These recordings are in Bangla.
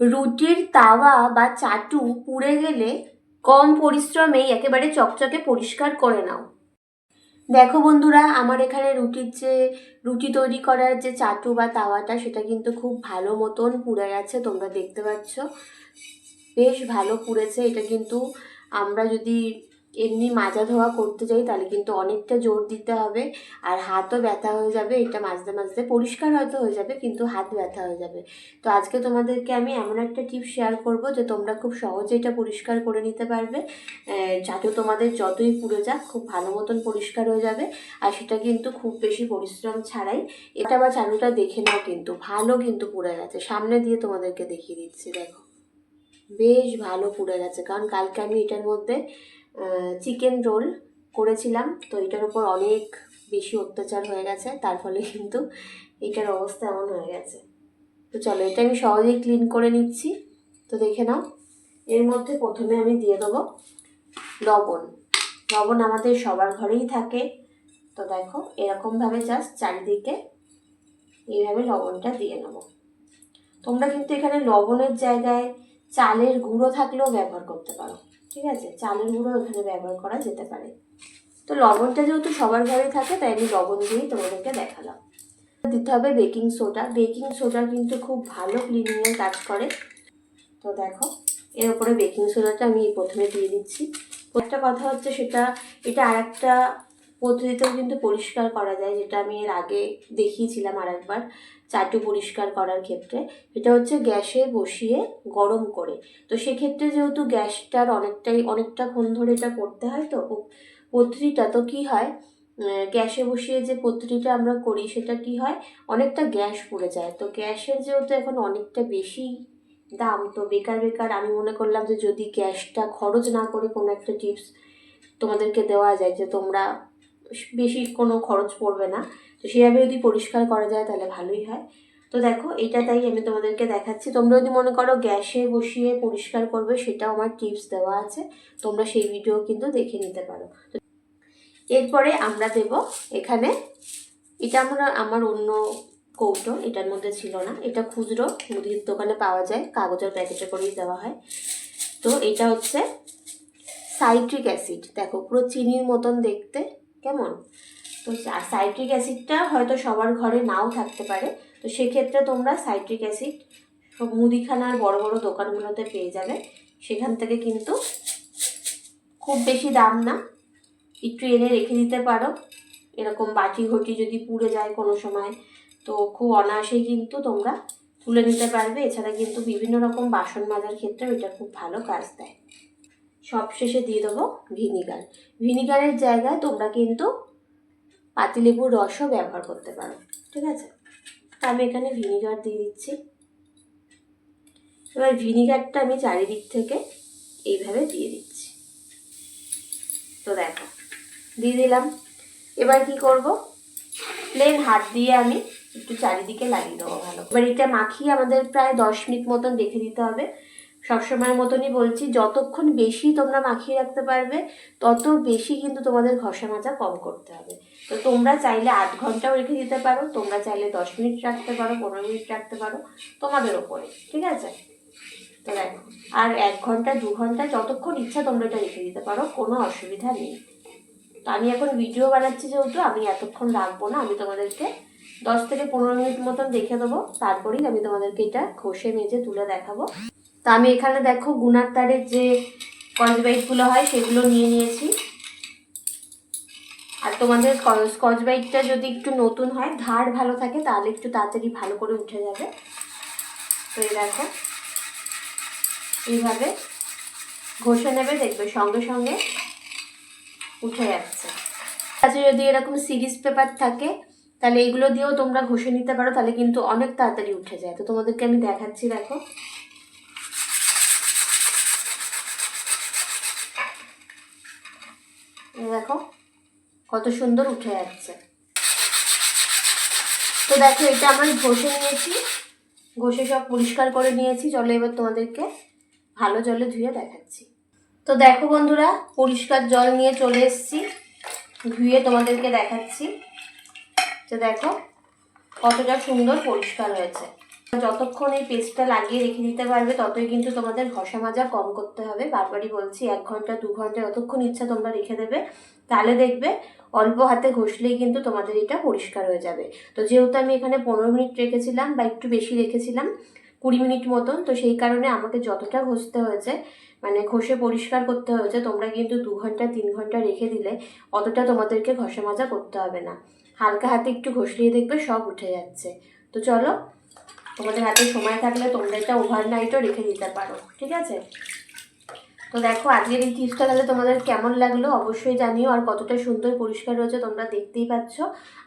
রুটির তাওয়া বা চাটু পুড়ে গেলে কম পরিশ্রমেই একেবারে চকচকে পরিষ্কার করে নাও। দেখো বন্ধুরা, আমার এখানে রুটির যে, রুটি তৈরি করার যে চাটু বা তাওয়াটা, সেটা কিন্তু খুব ভালো মতন পুড়ে গেছে, তোমরা দেখতে পাচ্ছ। বেশ ভালো পুড়েছে, এটা কিন্তু আমরা যদি এমনি মাজা ধোয়া করতে যাই, তাহলে কিন্তু অনেকটা জোর দিতে হবে। আর হাতও ব্যথা হয়ে যাবে, এটা মাজতে মাজতে পরিষ্কার হয়তো হয়ে যাবে, কিন্তু হাত ব্যথা হয়ে যাবে। তো আজকে তোমাদেরকে আমি এমন একটা টিপ শেয়ার করব যে, তোমরা খুব সহজে এটা পরিষ্কার করে নিতে পারবে। যাতে তোমাদের যতই পুড়ে যাক, খুব ভালো মতন পরিষ্কার হয়ে যাবে। আর সেটা কিন্তু খুব বেশি পরিশ্রম ছাড়াই এটা বা চালুটা দেখে নাও কিন্তু, ভালো কিন্তু পুড়ে গেছে। সামনে দিয়ে তোমাদেরকে দেখিয়ে দিচ্ছি, দেখো। বেশ ভালো পুড়ে গেছে, কারণ কালকে আমি এটার মধ্যে চিকেন রোল করেছিলাম। তো এটার উপর অনেক বেশি অত্যাচার হয়ে গেছে, তার ফলে কিন্তু এটার অবস্থা এমন হয়ে গেছে। তো চলো, এটা আমি সহজেই ক্লিন করে নিচ্ছি। তো দেখে নাও, এর মধ্যে প্রথমে আমি দিয়ে দেবো লবণ। লবণ আমাদের সবার ঘরেই থাকে। তো দেখো, এরকমভাবে জাস্ট চারিদিকে এইভাবে লবণটা দিয়ে নেব। তোমরা কিন্তু এখানে লবণের জায়গায় চালের গুঁড়ো থাকলেও ব্যবহার করতে পারো। ঠিক আছে? চালের গুঁড়ো এখানে ব্যবহার করা যেতে পারে। তো লবণটা যেহেতু সবার ঘরে থাকে, তাই আমি লবণ দিয়েই তোমাদেরকে দেখালাম। দিতে হবে বেকিং সোডা। বেকিং সোডা কিন্তু খুব ভালো ক্লিনিংয়ের কাজ করে। তো দেখো, এর উপরে বেকিং সোডাটা আমি প্রথমে দিয়ে দিচ্ছি। একটা কথা হচ্ছে সেটা, এটা আর একটা পদ্ধতিতেও কিন্তু পরিষ্কার করা যায়, যেটা আমি এর আগে দেখিয়েছিলাম আর একবার চাটু পরিষ্কার করার ক্ষেত্রে। এটা হচ্ছে গ্যাসে বসিয়ে গরম করে। তো সেক্ষেত্রে যেহেতু গ্যাসটার অনেকটাই অনেকটাক্ষণ ধরে এটা করতে হয় তো পদ্ধতিটা, তো কী হয়? গ্যাসে বসিয়ে যে পদ্ধতিটা আমরা করি, সেটা কি হয়? অনেকটা গ্যাস পড়ে যায়। তো গ্যাসের যেহেতু এখন অনেকটা বেশি দাম, তো বেকার বেকার আমি মনে করলাম যে যদি গ্যাসটা খরচ না করে কোনো একটা টিপস তোমাদেরকে দেওয়া যায় যে তোমরা বেশি কোনো খরচ পড়বে না। তো সেভাবে যদি পরিষ্কার করা যায় তাহলে ভালোই হয়। তো দেখো, এটা তাই আমি তোমাদেরকে দেখাচ্ছি। তোমরা যদি মনে করো গ্যাসে বসিয়ে পরিষ্কার করবে, সেটাও আমার টিপস দেওয়া আছে। তোমরা সেই ভিডিও কিন্তু দেখে নিতে পারো। এরপরে আমরা দেব এখানে, এটা আমরা, আমার অন্য কৌটো, এটার মধ্যে ছিল না। এটা খুচরো, মুদির দোকানে পাওয়া যায়, কাগজের প্যাকেটে করেই দেওয়া হয়। তো এটা হচ্ছে সাইট্রিক অ্যাসিড। দেখো, পুরো চিনির মতন দেখতে। কেমন? তো সাইট্রিক অ্যাসিডটা হয়তো সবার ঘরে নাও থাকতে পারে। তো সেক্ষেত্রে তোমরা সাইট্রিক অ্যাসিড সব মুদিখানার বড় বড় দোকানগুলোতে পেয়ে যাবে। সেখান থেকে কিন্তু খুব বেশি দাম না। একটু এনে রেখে দিতে পারো। এরকম বাটি ঘটি যদি পুড়ে যায় কোনো সময়, তো খুব অনায়াসেই কিন্তু তোমরা তুলে নিতে পারবে। এছাড়া কিন্তু বিভিন্ন রকম বাসন মাজার ক্ষেত্রেও এটা খুব ভালো কাজ দেয়। সবশেষে দিয়ে দেবো ভিনিগার। ভিনিগারের জায়গায় তোমরা কিন্তু পাতিলেবুর রসও ব্যবহার করতে পারো, ঠিক আছে? তো আমি এখানে ভিনিগার দিয়ে দিচ্ছি। এবার ভিনিগারটা আমি চারিদিক থেকে এইভাবে দিয়ে দিচ্ছি। তো দেখো, দিয়ে দিলাম। এবার কি করব? প্লেন হাত দিয়ে আমি একটু চারিদিকে লাগিয়ে দেবো ভালো এবার এটা মাখিয়ে আমাদের প্রায় দশ মিনিট মতন রেখে দিতে হবে। সবসময়ের মতনই বলছি, যতক্ষণ বেশি তোমরা মাখিয়ে রাখতে পারবে, তত বেশি কিন্তু তোমাদের ঘষা মাজা কম করতে হবে। তো তোমরা চাইলে আট ঘন্টাও রেখে দিতে পারো, তোমরা চাইলে দশ মিনিট রাখতে পারো, পনেরো মিনিট রাখতে পারো, তোমাদের ওপরে, ঠিক আছে? তো দেখো, আর এক ঘণ্টা, দু ঘণ্টা, যতক্ষণ ইচ্ছা তোমরা এটা রেখে দিতে পারো, কোনো অসুবিধা নেই। তো আমি এখন ভিডিও বানাচ্ছি যেহেতু, আমি এতক্ষণ রাখব না, আমি তোমাদেরকে দশ থেকে পনেরো মিনিট মতন রেখে দেবো, তারপরেই আমি তোমাদেরকে এটা ঘষে, মেজে, তুলে দেখাবো। তো আমি এখানে দেখো গুনার তারের যে স্কচবাইটগুলো হয়, সেগুলো নিয়ে নিয়েছি। আর তোমাদের স্কচ বাইটটা যদি একটু নতুন হয়, ধার ভালো থাকে, তাহলে একটু তাড়াতাড়ি ভালো করে উঠে যাবে। তো এই দেখো, এইভাবে ঘষে নেবে, দেখবে সঙ্গে সঙ্গে উঠে যাচ্ছে। আচ্ছা যদি এরকম সিরিজ পেপার থাকে, তাহলে এগুলো দিয়েও তোমরা ঘষে নিতে পারো, তাহলে কিন্তু অনেক তাড়াতাড়ি উঠে যায়। তো তোমাদেরকে আমি দেখাচ্ছি, দেখো এই দেখো, কত সুন্দর উঠে যাচ্ছে। তো দেখো, এটা আমার ঘষে নিয়েছি। ঘষে সব পরিষ্কার করে নিয়েছি। চলো এবার তোমাদেরকে ভালো জলে ধুয়ে দেখাচ্ছি। তো দেখো বন্ধুরা, পরিষ্কার জল নিয়ে চলে এসেছি। ধুয়ে তোমাদেরকে দেখাচ্ছি। তো দেখো, কতটা সুন্দর পরিষ্কার হয়েছে। যতক্ষণ এই পেস্টটা লাগিয়ে রেখে দিতে পারবে, ততই কিন্তু তোমাদের ঘষা মাজা কম করতে হবে। বারবারই বলছি, এক ঘণ্টা, দু ঘণ্টা যতক্ষণ ইচ্ছা তোমরা রেখে দেবে, তাহলে দেখবে অল্প হাতে ঘষলেই কিন্তু তোমাদের এটা পরিষ্কার হয়ে যাবে। তো যেহেতু আমি এখানে পনেরো মিনিট রেখেছিলাম বা একটু বেশি রেখেছিলাম, কুড়ি মিনিট মতন, তো সেই কারণে আমাকে যতটা ঘষতে হয়েছে মানে ঘষে পরিষ্কার করতে হয়েছে, তোমরা কিন্তু দু ঘণ্টা, তিন ঘণ্টা রেখে দিলে অতটা তোমাদেরকে ঘষা মাজা করতে হবে না। হালকা হাতে একটু ঘষলেই দেখবে সব উঠে যাচ্ছে। তো চলো তোমাদের হাতে সময় থাকলে তোমরা এটা ওভারনাইটও রেখে দিতে পারো, ঠিক আছে? তো দেখো, আজকের এই টিপসটা তাহলে তোমাদের কেমন লাগল অবশ্যই জানিও, আর কতটা সুন্দর পরিষ্কার রয়েছে তোমরা দেখতেই পাচ্ছ।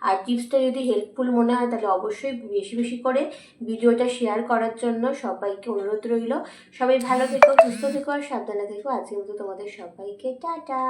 আর টিপসটা যদি হেল্পফুল মনে হয় তাহলে অবশ্যই বেশি বেশি করে ভিডিওটা শেয়ার করার জন্য সবাইকে অনুরোধ রইল। সবাই ভালো থেকো, সুস্থ থেকো, আর সাবধানে থেকো। আজকের মতো তোমাদের সবাইকে টাটা।